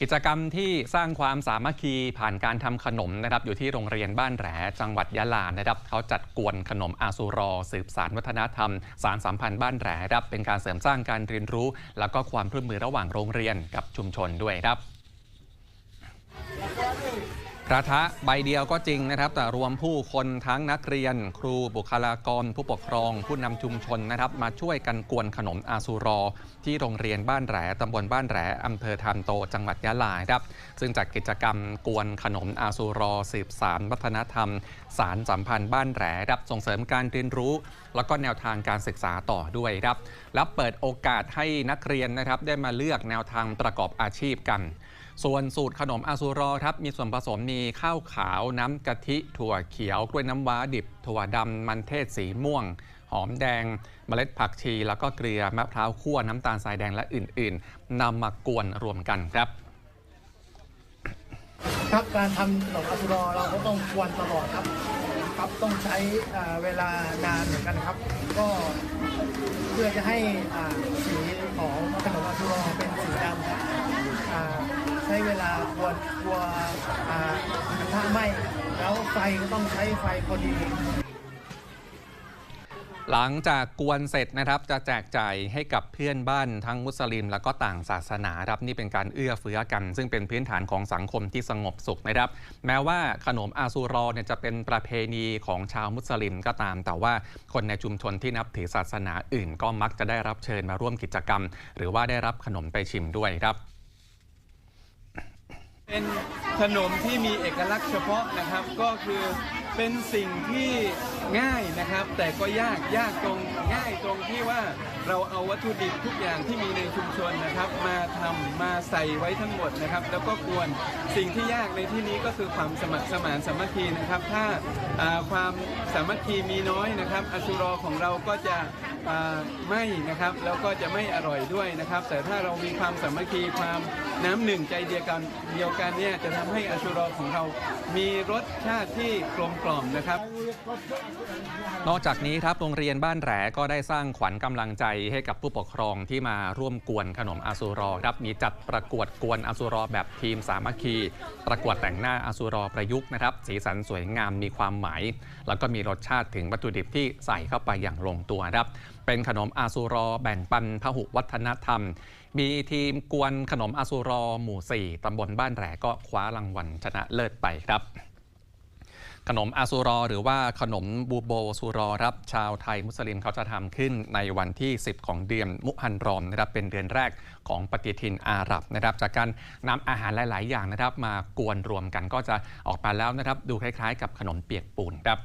กิจกรรมที่สร้างความสามัคคีผ่านการทำขนมนะครับอยู่ที่โรงเรียนบ้านแหลจังหวัดยะลานะครับเขาจัดกวนขนมอาซูรอ สืบสารวัฒนธรรม สารสัมพันธ์บ้านแหลครับเป็นการเสริมสร้างการเรียนรู้ แล้วก็ความร่วมมือระหว่างโรงเรียนกับชุมชนด้วยครับ กระทะใบเดียวก็จริงนะครับ แต่รวมผู้คนทั้งนักเรียน ครูบุคลากร ผู้ปกครอง ผู้นำชุมชนนะครับ มาช่วยกันกวนขนมอาซูรอ ที่โรงเรียนบ้านแหลตำบลบ้านแหลอำเภอทานโตจังหวัดยะลาครับ ซึ่งจัดกิจกรรมกวนขนมอาซูรอสืบสารวัฒนธรรม สารสัมพันธ์บ้านแหลครับส่งเสริมการเรียนรู้ แล้วก็แนวทางการศึกษาต่อด้วยครับและเปิดโอกาสให้นักเรียนนะครับได้มาเลือกแนวทางประกอบอาชีพกัน ส่วนสูตรขนมอาซูรอครับมีส่วนผสมมีข้าวขาวน้ำกะทิถั่วเขียวกล้วยน้ำว้าดิบ ถั่วดำมันเทศสีม่วง หอมแดงเมล็ดผักชี แล้วก็เกลือมะพร้าวคั่วน้ำตาลทรายแดงและอื่น ๆนำมากวนรวมกันครับครับการทำขนมอาซูรอเราก็ต้องควนตลอดครับครับต้องใช้เวลานานเหมือนกันครับ ก็เพื่อจะให้สีของขนมอาซูรอเป็นสีดำครับ ใช้เวลาควนกลัวอ่ากระทะไหม้แล้วไฟก็ต้องใช้ไฟพอดีหลังจากกวนเสร็จนะครับจะแจกจ่ายให้กับเพื่อนบ้านทั้งมุสลิม แล้วก็ต่างศาสนาครับนี่เป็นการเอื้อเฟื้อกัน ซึ่งเป็นพื้นฐานของสังคมที่สงบสุขนะครับ แม้ว่าขนมอาซูรอเนี่ยจะเป็นประเพณีของชาวมุสลิมก็ตาม แต่ว่าคนในชุมชนที่นับถือศาสนาอื่น ก็มักจะได้รับเชิญมาร่วมกิจกรรม หรือว่าได้รับขนมไปชิมด้วยครับ เป็นขนมที่มีเอกลักษณ์เฉพาะนะครับ ก็คือ เป็นสิ่งที่ง่ายนะครับ แต่ก็ยากยากตรงง่ายตรงที่ว่าเราเอาวัตถุดิบทุกอย่างที่มีในชุมชนนะครับ มาทำมาใส่ไว้ทั้งหมดนะครับ แล้วก็กวนสิ่งที่ยากในที่นี้ก็คือความสมัครสมานสามัคคีนะครับ ถ้าความสามัคคีมีน้อยนะครับอสุรอของเราก็จะไม่นะครับแล้วก็จะไม่อร่อยด้วยนะครับ แต่ถ้าเรามีความสามัคคีความน้ำหนึ่งใจเดียวกันเดียวกันเนี่ยจะทำให้อสุรอของเรา มีรสชาติที่กลมกล่อมนะครับ นอกจากนี้ครับโรงเรียนบ้านแหลก็ได้สร้างขวัญกำลังใจให้กับผู้ปกครองที่มาร่วมกวนขนมอาซูรอครับมีจัดประกวดกวนอาซูรอแบบทีมสามัคคี ประกวดแต่งหน้าอาซูรอประยุกต์นะครับ สีสันสวยงามมีความหมาย แล้วก็มีรสชาติถึงวัตถุดิบที่ใส่เข้าไปอย่างลงตัวครับเป็นขนมอาซูรอแบ่งปันพหุวัฒนธรรม มีทีมกวนขนมอาซูรอหมู่ 4ตำบลบ้านแหลก็คว้ารางวัลชนะเลิศไปครับ ขนมอาซูรอ หรือว่าขนมบูโบซูรอครับชาวไทยมุสลิมเขาจะทำขึ้นในวันที่ 10 ของเดือนมุฮันรอมนะครับเป็นเดือนแรกของปฏิทินอาหรับนะครับ จากการนำอาหารหลาย ๆ อย่างนะครับ มากวนรวมกันก็จะออกมาแล้วนะครับ ดูคล้าย ๆ กับขนมเปียกปูนครับ